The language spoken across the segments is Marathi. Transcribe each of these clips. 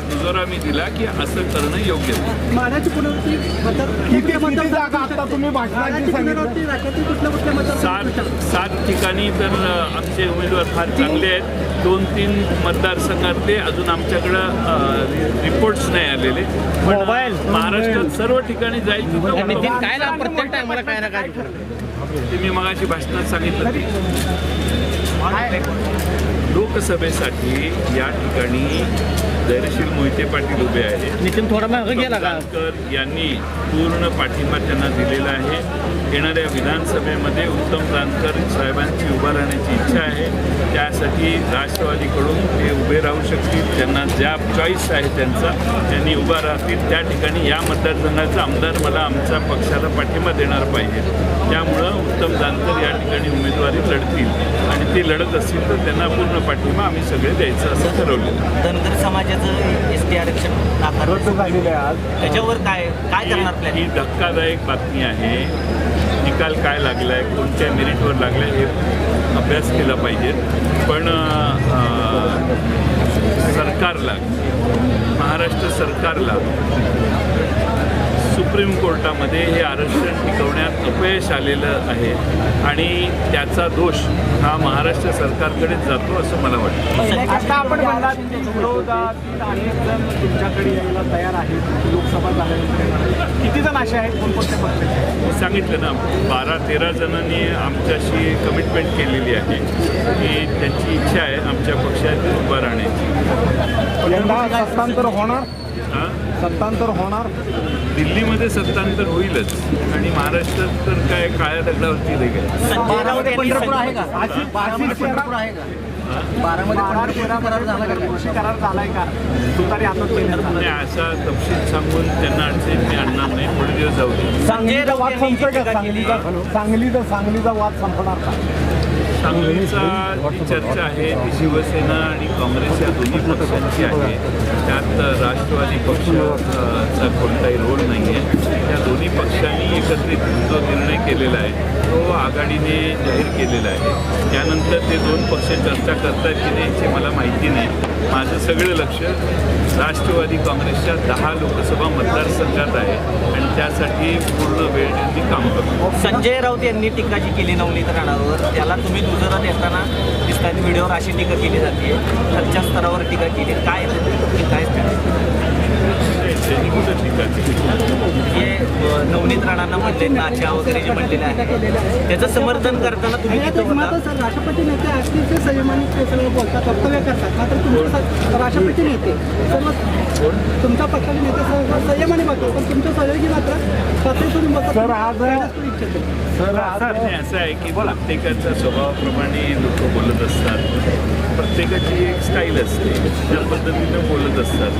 दुजोरा मी दिला की असं करणं योग्य सात सात ठिकाणी तर आमचे उमेदवार फार चांगले आहेत. दोन तीन मतदारसंघातले. अजून आमच्याकडं रिपोर्ट्स नाही आलेले. पण. महाराष्ट्रात सर्व ठिकाणी जाईल काय ना प्रत्येक टायमाला काय ना काय ते मी मगाशी भाषणात सांगितलं. लोकसभेसाठी या ठिकाणी धैर्यशील मोहिते पाटील उभे आहेत. नितीन थोडा जानकर यांनी पूर्ण पाठिंबा त्यांना दिलेला आहे. येणाऱ्या विधानसभेमध्ये उत्तम जानकर साहेबांची उभा राहण्याची इच्छा आहे. त्यासाठी राष्ट्रवादीकडून ते उभे राहू शकतील. त्यांना ज्या चॉईस आहे त्यांचा त्यांनी उभा राहतील. त्या ठिकाणी या मतदारसंघाचा आमदार मला आमच्या पक्षाला पाठिंबा देणार पाहिजे. त्यामुळं उत्तम जानकर या ठिकाणी उमेदवारी लढतील आणि ते लढत असतील तर त्यांना पूर्ण पाठिंबा आम्ही सगळे द्यायचं असं ठरवलेलं आहे. धनगर समाजाचं एस टी आरक्षण झालेले आहे आज. त्याच्यावर काय काय करणार ही ही धक्कादायक बातमी आहे. निकाल काय लागलाय कोणत्या मेरिटवर लागलाय हे अभ्यास केला पाहिजे. पण सरकारला महाराष्ट्र सरकारला सुप्रीम कोर्टामध्ये हे आरक्षण टिकवण्यात अपयश आलेलं आहे आणि त्याचा दोष हा महाराष्ट्र सरकारकडेच जातो असं मला वाटतं. आता आपण तुमच्याकडे यायला तयार आहेत. लोकसभा झाल्यानंतर किती जण असे आहेत? कोणकोणत्या पक्षाचे मी सांगितलं ना बारा तेरा जणांनी आमच्याशी कमिटमेंट केलेली आहे. की त्यांची इच्छा आहे आमच्या पक्षात उभा राहण्याची. यंदा सत्तांतर होणार? सत्तांतर होणार? दिल्लीमध्ये सत्तांतर होईलच. आणि महाराष्ट्रात तर काय काळ्या दगडावरती रे काय. संजय राऊत यांनी पंढरपूर आहे असा तपशील सांगून त्यांना अडचणीत मी आणणार नाही थोडे दिवस जाऊ दे. सांगलीचा वाद संपणार का? सांगलीचा जी चर्चा आहे ती शिवसेना आणि काँग्रेस या दोन्ही पक्षांची आहे. त्यात राष्ट्रवादी पक्षाचा कोणताही रोल नाही आहे या दोन्ही पक्षांनी एकत्रित जो निर्णय केलेला आहे तो आघाडीने जाहीर केलेला आहे. त्यानंतर ते दोन पक्ष चर्चा करतात की नाही याची मला माहिती नाही. माझं सगळं लक्ष राष्ट्रवादी काँग्रेसच्या दहा लोकसभा मतदारसंघात आहे आणि त्यासाठी पूर्ण वेळ मी काम करतो. संजय राऊत यांनी टीका जी केली नवनीत राणावर त्याला तुम्ही दुजरात येताना दिसतात व्हिडिओवर अशी टीका केली जाते. खालच्या स्तरावर टीका केली. काय काय अ, नवनीत राणांना म्हणले नाच्या वगैरे जे म्हणलेले आहे. त्याचं समर्थन करताना तुम्ही तिथं होता. राष्ट्रपती नेते अतिशय संयमाने ते सगळं बोलतात वक्तव्य करतात. मात्र तुमचे स- राष्ट्रपती नेते. सर्व तुमच्या पक्षाचे नेते सर्व संयमाने बघतात पण तुमच्या सहयोगी मात्र स्वतः तुम्ही बोलतात. सर, आज- तुम्ही इच्छित आहे. सर आज नाही, असं आहे की प्रत्येकाच्या स्वभावाप्रमाणे लोक बोलत असतात. प्रत्येकाची एक स्टाईल असते. त्या पद्धतीनं बोलत असतात.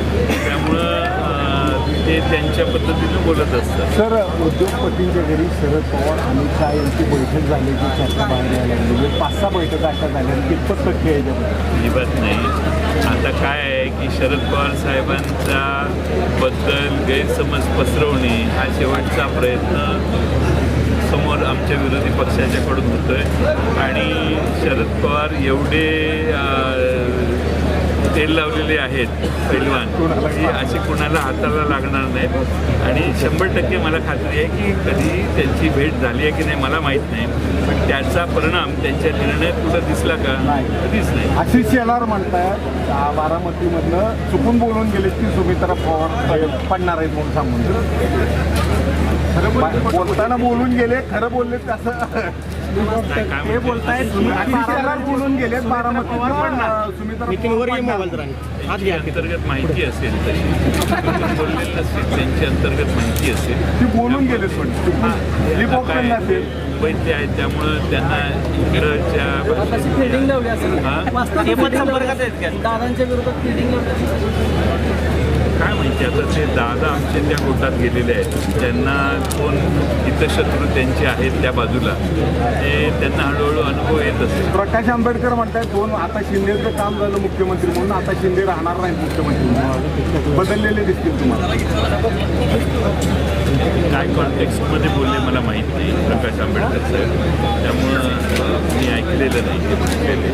त्यामुळं ते त्यांच्या पद्धतीनं बोलत असतात. सर उद्योगपतींच्या घरी शरद पवार अमित शहा यांची बैठक झाल्याची चर्चा बाहेर यायला लागली. म्हणजे पाच सहा बैठका अशा झाल्या आणि कितपत तथ्य आहे? अजिबात नाही. आता काय आहे की शरद पवार साहेबांचा बद्दल गैरसमज पसरवणे हा शेवटचा प्रयत्न समोर आमच्या विरोधी पक्षाच्याकडून होतोय. आणि शरद पवार एवढे तेल लावलेले आहेत पैलवान. की असे कुणाला हाताला लागणार नाहीत. आणि शंभर टक्के मला खात्री आहे की कधी त्यांची भेट झाली आहे की नाही मला माहीत नाही. पण त्याचा परिणाम त्यांच्या निर्णयात कुठं दिसला का नाही. कधीच नाही. आशिष शेलार म्हणतायत आ, बारामतीमधनं चुकून बोलून गेले की सुमित्रा पवार पडणार आहेत म्हणून सांगून. बोलताना बोलून गेले खरं बोलले तसं काय बोलतायत बोलून गेले बारामती वर ये अंतर्गत माहिती असेल तशी नसेल त्यांची अंतर्गत माहिती असेल ती बोलून गेले पण आहेत त्यामुळं त्यांना इकडच्या तशी आहेत दादांच्या विरोधात फिल्डिंग लावली असेल. माहिती आता ते दादा आमचे त्या गोटात गेलेले आहेत त्यांना कोण हितशत्रू त्यांचे आहेत त्या बाजूला ते त्यांना हळूहळू अनुभव येत असेल प्रकाश आंबेडकर म्हणतायत दोन आता शिंदेचं काम झालं मुख्यमंत्री म्हणून आता शिंदे राहणार नाही मुख्यमंत्री म्हणून. बदललेले दिसतील तुम्हाला. काय कॉन्टेक्स्टमध्ये बोलले मला माहीत नाही प्रकाश आंबेडकर साहेब त्यामुळं मी ऐकलेलं नाही. ते म्हटलेले